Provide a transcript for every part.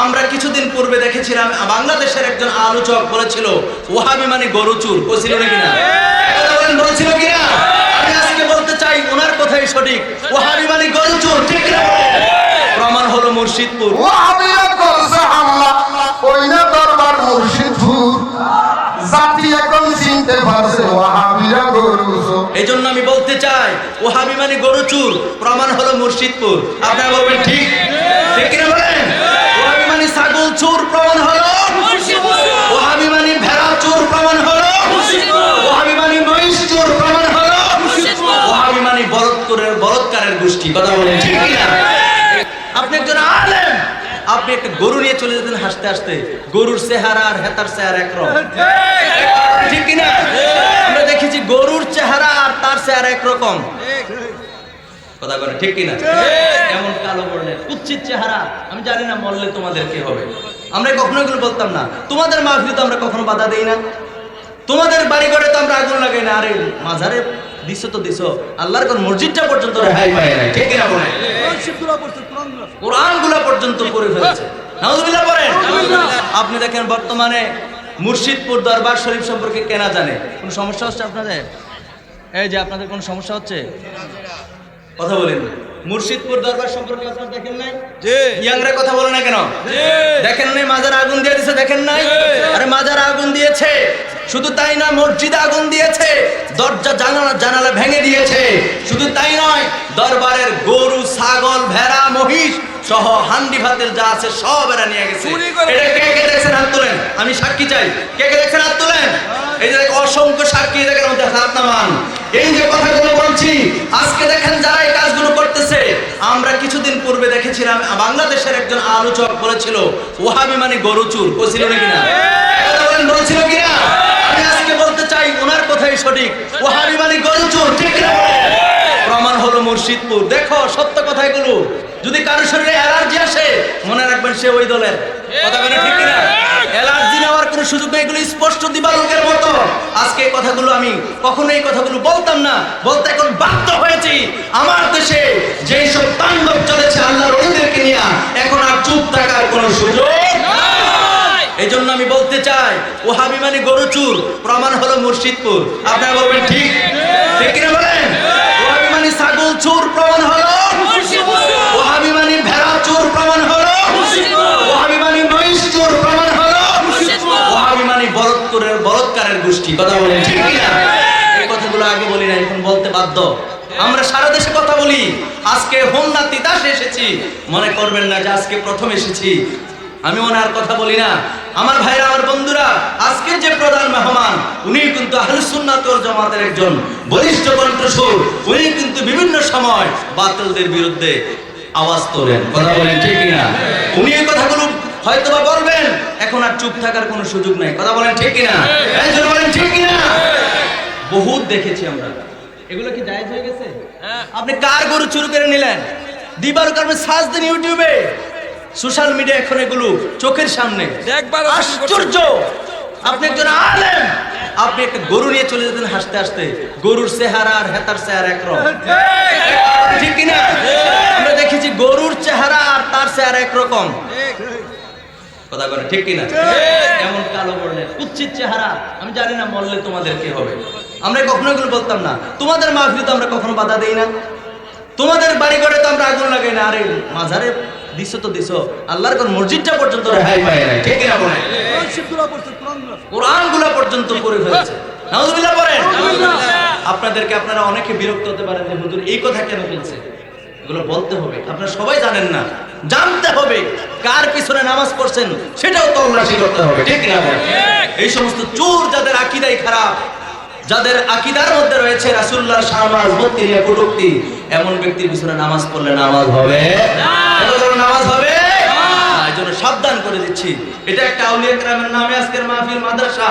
আমরা কিছুদিন পূর্বে দেখেছিলাম বাংলাদেশের একজন আলোচক বলেছিল ওহাবি মানে গরুচুর বলছিল নাকি না? বলেন বলছিল কিনা? আমি আজকে বলতে চাই ওনার কথাই সঠিক। ওহাবি মানে গরুচুর ঠিক না? প্রমাণ হলো মুর্শিদপুর। ওয়াহাবিরা করছে হামলা ওই না দরবার মুর্শিদপুর। জাতি এখন চিনতে পারছে ওয়াহাবিরা গরুছো এই জন্য আমি বলতে চাই ওহাবি মানে গরুচুর প্রমাণ হলো মুর্শিদপুর। আপনারা বলবেন ঠিক? ঠিক কিনা ওহাবি মানে ছাগল চুর প্রমাণ হলো। ওহাবি মানে ভেড়া চুর প্রমাণ হলো। ওহাবি মানে মহিষ চুর প্রমাণ হলো। ওহাবি মানে বলৎকারের বলৎকারের গোষ্ঠী কথা বলেন ঠিক কিনা? আপনি একজন আলেম। আপনি একটা গরু নিয়ে চলে যেতেন হাসতে হাসতে। গরুর চেহারা আর হেতার চেহারা একরকম। ঠিক কিনা? আমরা দেখেছি গরুর চেহারা আর তার চেহারা একরকম। কথা বলে ঠিক কিনা? এমন কালো বর্ণের কুচ্ছিত চেহারা আমি জানি না মরলে তোমাদের কি হবে। আমরা কখনো এগুলো বলতাম না। তোমাদের মাহফিল তো আমরা কখনো বাধা দেই না। তোমাদের বাড়ি ঘরে তো আমরা আগুন লাগাই না। আরে মাঝারে দিছো তো দিছো। আল্লাহর কোন মসজিদটা পর্যন্ত রেহাই পায় না ঠিক কিনা বলে? কোরআনগুলা পর্যন্ত করে ফেলেছে। নাউজুবিল্লাহ পড়েন। আপনি দেখেন বর্তমানে মুর্শিদপুর দরবার শরীফ সম্পর্কে কেনা জানে। কোন সমস্যা হচ্ছে আপনাদের? এই যে আপনাদের কোন সমস্যা হচ্ছে? কথা বলেন মুর্শিদপুর দরবার সম্পর্কে আপনারা দেখেন নাই? ইয়াংরা কথা বলে না কেন? দেখেন নাই মাজার আগুন দিয়ে দিয়েছে দেখেন নাই? আরে মাজার আগুন দিয়েছে। শুধু তাই নয় মসজিদে আগুন দিয়েছে। দরজা জানালা জানালা ভেঙে দিয়েছে। শুধু তাই নয় দরবারের গরু ছাগল ভেড়া মহিষ সহ হান্ডি ভাতের যা আছে সব এরা নিয়ে গেছে। এটা কে কে দেখছেন? হাত তোলেন। আমি সাক্ষী চাই। কে কে দেখছেন? হাত তোলেন। এই যে অসংখ্য সাক্ষী দেখেন মধ্যে হাত নামান এই যে কথাগুলো আমরা কিছুদিন পূর্বে দেখেছিলাম, বাংলাদেশের একজন আলোচক বলেছিল ওহাবি মানে গরু চুর। বলছিল না? বলেন, বলছিল কিনা? আমি আজকে বলতে চাই, ওনার কথাই সঠিক। ওহাবি মানে গরু চুর, ঠিক না প্রমাণ হলো মুর্শিদপুর। দেখো, সত্য কথাগুলো। যদি কারোর শরীরে অ্যালার্জি আসে, মনে রাখবেন সে ওই দলের। কথা বলে ঠিক অ্যালার্জি সুযোগ নেই এগুলো স্পষ্ট দিবালোকের মতো। আজকে এই কথাগুলো আমি কখনো এই কথাগুলো বলতাম না বলতে এখন বাধ্য হয়েছি। আমার দেশে যেই সব তাণ্ডব চলেছে আল্লাহর ওদেরকে নিয়ে এখন আর চুপ থাকার কোনো সুযোগ এই জন্য আমি বলতে চাই ওহাবি মানে গরুচুর প্রমাণ হলো মুর্শিদপুর। আপনারা বলবেন ঠিক? ঠিক। কিনা বলেন? ওহাবি মানে ছাগল চুর প্রমাণ হলো ওহাবি মানে ভেড়া চোর প্রমাণ হলো ওহাবি মানে মহিষ চোর প্রমাণ হলো ওহাবি মানে বলৎকারের বলৎকারের গোষ্ঠী কথা বলেন, ঠিক কিনা এই কথাগুলো আগে বলি না, এখন বলতে বাধ্য। আমরা সারা দেশে কথা বলি, আজকে হোমনা তিতাসে এসেছি। মনে করবেন না যে আজকে প্রথম এসেছি। আমি কথা বলি না। আমার ভাইরা, আমার বন্ধুরা, আজকের যে প্রধান মেহমান উনি কিন্তু আহলে সুন্নাত জামাতের একজন বলিষ্ঠ কণ্ঠস্বর। উনি কিন্তু বিভিন্ন সময় বাতিলদের বিরুদ্ধে আওয়াজ তোলেন। কথা বলেন, ঠিক না? উনি এই কথাগুলো হয়তো বা বলবেন এখন আর চুপ থাকার কোনো সুযোগ নাই। কথা বলেন ঠিক না একজন বলেন ঠিক না বহুত দেখেছি আমরা। এগুলো কি জায়েজ হয়ে গেছে? আপনি কার গরু চুরি করে নিলেন? দিবার কারণে সার্চ দেন ইউটিউবে। সোশ্যাল মিডিয়া এখন এগুলো চোখের সামনে। দেখবার আশ্চর্য! আপনি একজন আলেম। আপনি একটা গরু নিয়ে চলে যেতেন হাসতে হাসতে। গরুর চেহারা আর হেতার চেহারা একরকম। ঠিক কিনা? আমরা দেখেছি গরুর চেহারা আর তার চেহারা একরকম। কথা বলে ঠিক কিনা? এমন কালো বর্ণের কুচ্ছিত চেহারা আমি জানি না মরলে তোমাদের কি হবে। আমরা কখনো এগুলো বলতাম না। তোমাদের মাহফিল তো আমরা কখনো বাধা দেই না। তোমাদের বাড়ি ঘরে তো আমরা আগুন লাগাই না। আরে মাঝারে দিছো তো দিছো। আল্লাহর কোন মসজিদটা পর্যন্ত রেহাই পায় না ঠিক কিনা বলে কোরআনগুলা পর্যন্ত করে ফেলেছে। নাউজুবিল্লাহ পড়েন। আপনাদেরকে আপনারা অনেকে বিরক্ত হতে পারেন যে হুজুর এই কথা কেন বলছে? এগুলো বলতে হবে। আপনারা সবাই জানেন না। জানতে হবে কার পিছনে নামাজ পড়ছেন সেটাও তল্লাশি করতে হবে ঠিক না? এই সমস্ত চোর যাদের আকিদাই খারাপ যাদের আকিদার মধ্যে রয়েছে রাসূলুল্লাহ শাহবাজ নিয়ে কটুক্তি এমন ব্যক্তির পিছনে নামাজ পড়লে নামাজ হবে? নামাজ হবে? এই জন্য সাবধান করে দিচ্ছি। এটা একটা আউলিয়া গ্রামের নামে আজকের মাহফিল মাদ্রাসা।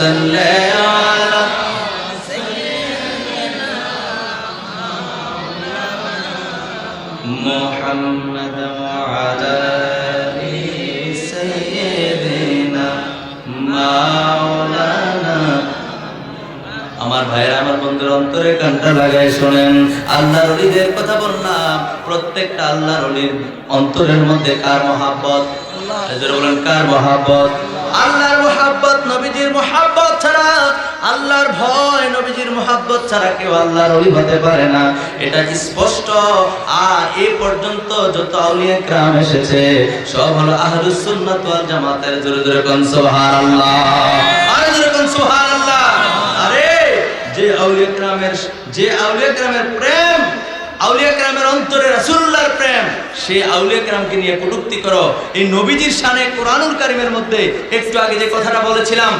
সাল্লি আলা محمد وعلى آل سيدنا مولانا আমার ভাইয়েরা আমার বন্ধুর অন্তরে কানটা লাগাই শোনেন আল্লাহর অলিদের কথা বললাম প্রত্যেকটা আল্লাহর অলির অন্তরের মধ্যে কার মহাব্বত জোরে বলেন কার মহাব্বত আল্লাহর মহাব্বত নবীজির মহাব্বত ছাড়া, আল্লাহর ভয় নবীজির মহাব্বত ছাড়া কেউ আল্লাহর অলি হতে পারে না। এটা স্পষ্ট। আর এ পর্যন্ত যত আউলিয়া গ্রাম এসেছে, সব হলো আহলুস সুন্নাত ওয়াল জামাতের জোরে জোরে কোন সুবহানাল্লাহ। আরে জোরে কোন সুবহানাল্লাহ। আরে, যে আউলিয়া গ্রামের যে আউলিয়া গ্রামের প্রেম আউলিয়া গ্রামের অন্তরে রাসুল্লার প্রেম, সে আউলিয়া গ্রামকে নিয়ে কটূক্তি করো। এই নবীজির শানে কোরআনুল কারিমের মধ্যে একটু আগে যে কথাটা বলেছিলাম